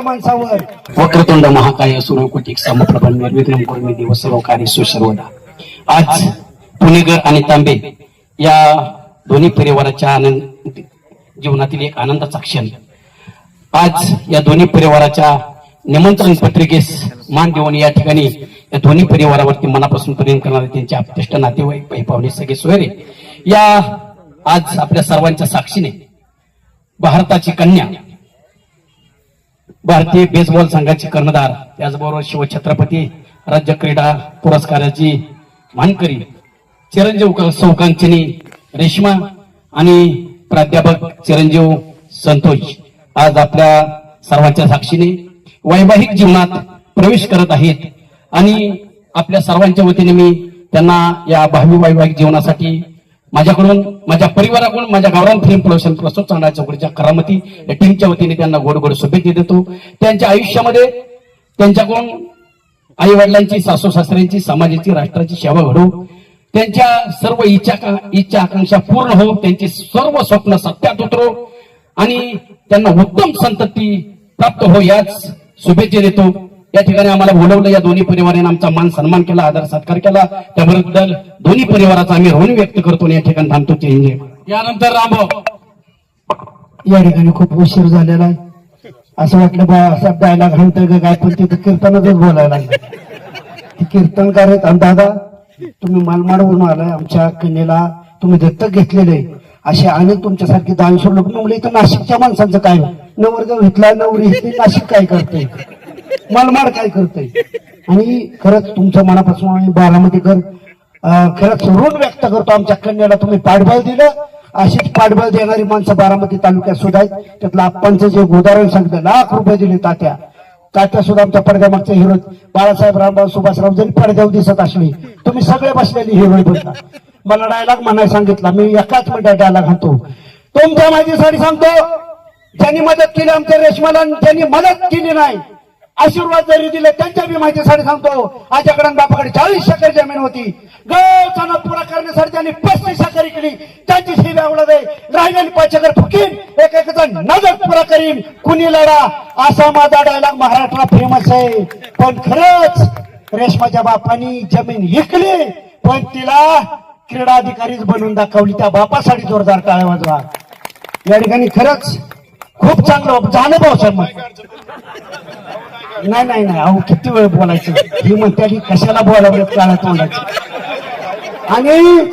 त्या माणसावर. वक्रतुंड महाकाय सूर्यकोटी समप्रभ निर्विघ्न कुर्मी देव सर्व कार्य आज पुणेकर आणि तांबे या दोन्ही परिवाराच्या आनंद जीवनातील एक आनंदाचा क्षण. आज या दोन्ही परिवाराच्या निमंत्रण पत्रिकेस मान देऊन या ठिकाणी या दोन्ही परिवारावरती मनापासून प्रेम करणारे त्यांचे आपतेष्ट नातेवाईक पाई पाहुणे सगळे सोयरे या आज आपल्या सर्वांच्या साक्षीने भारताची कन्या भारतीय बेसबॉल संघाचे कर्णधार त्याचबरोबर शिवछत्रपती राज्य क्रीडा पुरस्काराची मानकरी चिरंजीव सौकांचनी रेश्मा आणि प्राध्यापक चिरंजीव संतोष. आज आपल्या सर्वांच्या साक्षीने वैवाहिक जीवनात प्रवेश करत आहेत आणि आपल्या सर्वांच्या वतीने मी त्यांना या भावी वैवाहिक जीवनासाठी माझ्याकडून माझ्या परिवाराकडून माझ्या गावरान फिल्म प्रोडक्शन प्रस्तुत चांगला चौकडीच्या करामती या टीमच्या वतीने त्यांना गोड गोड शुभेच्छा देतो. त्यांच्या आयुष्यामध्ये त्यांच्याकडून आई वडिलांची सासू सासऱ्यांची समाजाची राष्ट्राची सेवा घडो. त्यांच्या सर्व इच्छा इच्छा आकांक्षा पूर्ण हो त्यांची सर्व स्वप्न सत्यात उतरो आणि त्यांना उत्तम संतती प्राप्त हो याच शुभेच्छा देतो. या ठिकाणी आम्हाला बोलवलं या दोन्ही परिवाराने आमचा मान सन्मान केला आदर सत्कार केला. त्याबद्दल दोन्ही परिवाराचा आम्ही ऋण व्यक्त करतो या ठिकाणी थांबतो जय यानंतर रामभाऊ या ठिकाणी खूप उशीर झालेला आहे. असं वाटलं बा असा डायलॉग म्हणतोय काय पण तिथं कीर्तनातच बोलायला लागलं. कीर्तनकार आहेत. आणि दादा तुम्ही मालमाडवरून आलाय आमच्या कन्येला तुम्ही दत्तक घेतलेले. असे अनेक तुमच्यासारखे दानशूर लोक म्हणले इथं नाशिकच्या माणसांचं काय? नवरदेव घेतला नवरी नाशिक काय करते मलमाड काय करतोय? आणि खरंच तुमच्या मनापासून आम्ही बारामतीकर खरंच ऋण व्यक्त करतो. आमच्या कन्याला तुम्ही पाठबळ दिलं. अशीच पाठबळ देणारी माणसं बारामती तालुक्यात सुद्धा आहेत. त्यातलं आपणचं जे उदाहरण सांगितलं लाख रुपये दिले तात्या. तात्या सुद्धा आमच्या पडद्यामागचे हिरो बाळासाहेब रामराव सुभाषराव जरी पडद्यावर दिसत असले तुम्ही सगळे बसलेली हिरो बोलता मला डायलॉग म्हणायला सांगितला मी एकाच मिनिटात डायलॉग म्हणतो तुमच्या माहितीसाठी सांगतो ज्यांनी मदत केली आमच्या रेशमाला ज्यांनी मदत केली नाही आशीर्वाद जरी दिले त्यांच्या बी माहितीसाठी सांगतो. आजकडे बापाकडे चाळीस एकर जमीन होती. गौचाना पुरा करण्यासाठी त्यांनी पस्तीस शेकरी केली त्यांची सेवा आवडत आहे राहिलेली पाच शेकर फुकीन. एक एकाचा नजर पुरा करीन. कुणी लढा? असा माझा डायलॉग महाराष्ट्रात फेमस आहे. पण खरंच रेशमाच्या बापानी जमीन विकली पण तिला क्रीडा अधिकारीच बनवून दाखवली. त्या बापासाठी जोरदार टाळ्या वाजवा. या ठिकाणी खरंच खूप चांगलं झालं भाऊ मग नाही नाही नाही. अहो किती वेळ बोलायचं? ही म्हणते की कशाला बोलावलं काळा तोंडाचं. आणि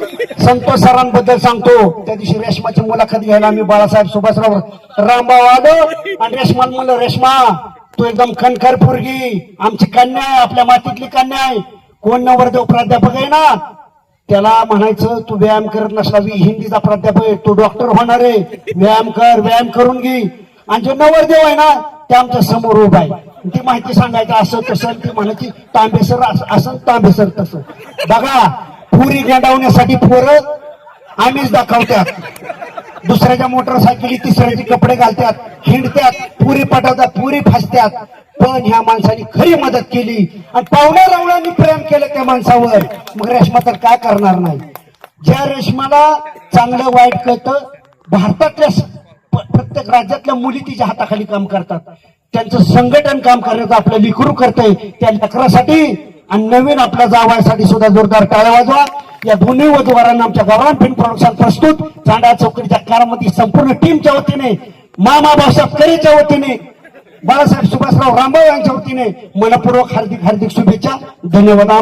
संतोष सरांबद्दल सांगतो त्या दिवशी रेशमाची मुलाखत घ्यायला आम्ही बाळासाहेब सुभाषराव रामबाव आलो आणि रेशमा म्हणलं रेशमा तू एकदम कणखर पोरगी आमची कन्या आहे आपल्या मातीतली कन्या आहे. कोण नवरदेव प्राध्यापक आहे ना? त्याला म्हणायचं तू व्यायाम करत नसला हिंदीचा प्राध्यापक आहे तू डॉक्टर होणार आहे. व्यायाम कर व्यायाम करून घे. आणि जो नवरदेव आहे ना ते आमच्यासमोर उभा आहे. ती माहिती सांगायचं असं तसं ती म्हणायची तांबेसर असं असं तांबेसर तसं. बघा पुरी गंडावण्यासाठी पोरं आम्हीच दाखवतात दुसऱ्याच्या मोटरसायकली तिसऱ्याचे कपडे घालतात हिंडतात पुरी पटवतात पुरी फासतात पण ह्या माणसाने खरी मदत केली आणि पावण्या रावणांनी प्रेम केलं त्या माणसावर. मग रेश्मा तर काय करणार नाही. ज्या रेशमाला चांगलं वाईट कळतं भारतातल्या प्रत्येक राज्यातल्या मुली तिच्या हाताखाली काम करतात. त्यांचं संघटन काम करण्याचं आपलं लिखरू करतंय त्या लेकरासाठी. आणि नवीन आपल्या जावायसाठी सुद्धा जोरदार टाळ्या वाजवा. या दोन्ही उमेदवारांना आमच्या गव्हाण फिल्म प्रोडक्शन प्रस्तुत. चांडा चौकडीच्या कारामध्ये संपूर्ण टीमच्या वतीने मामा भाऊसाहेब करेच्या वतीने बाळासाहेब सुभाषराव रामभाऊ यांच्या वतीने मनपूर्वक हार्दिक हार्दिक शुभेच्छा. धन्यवाद आम्हाला.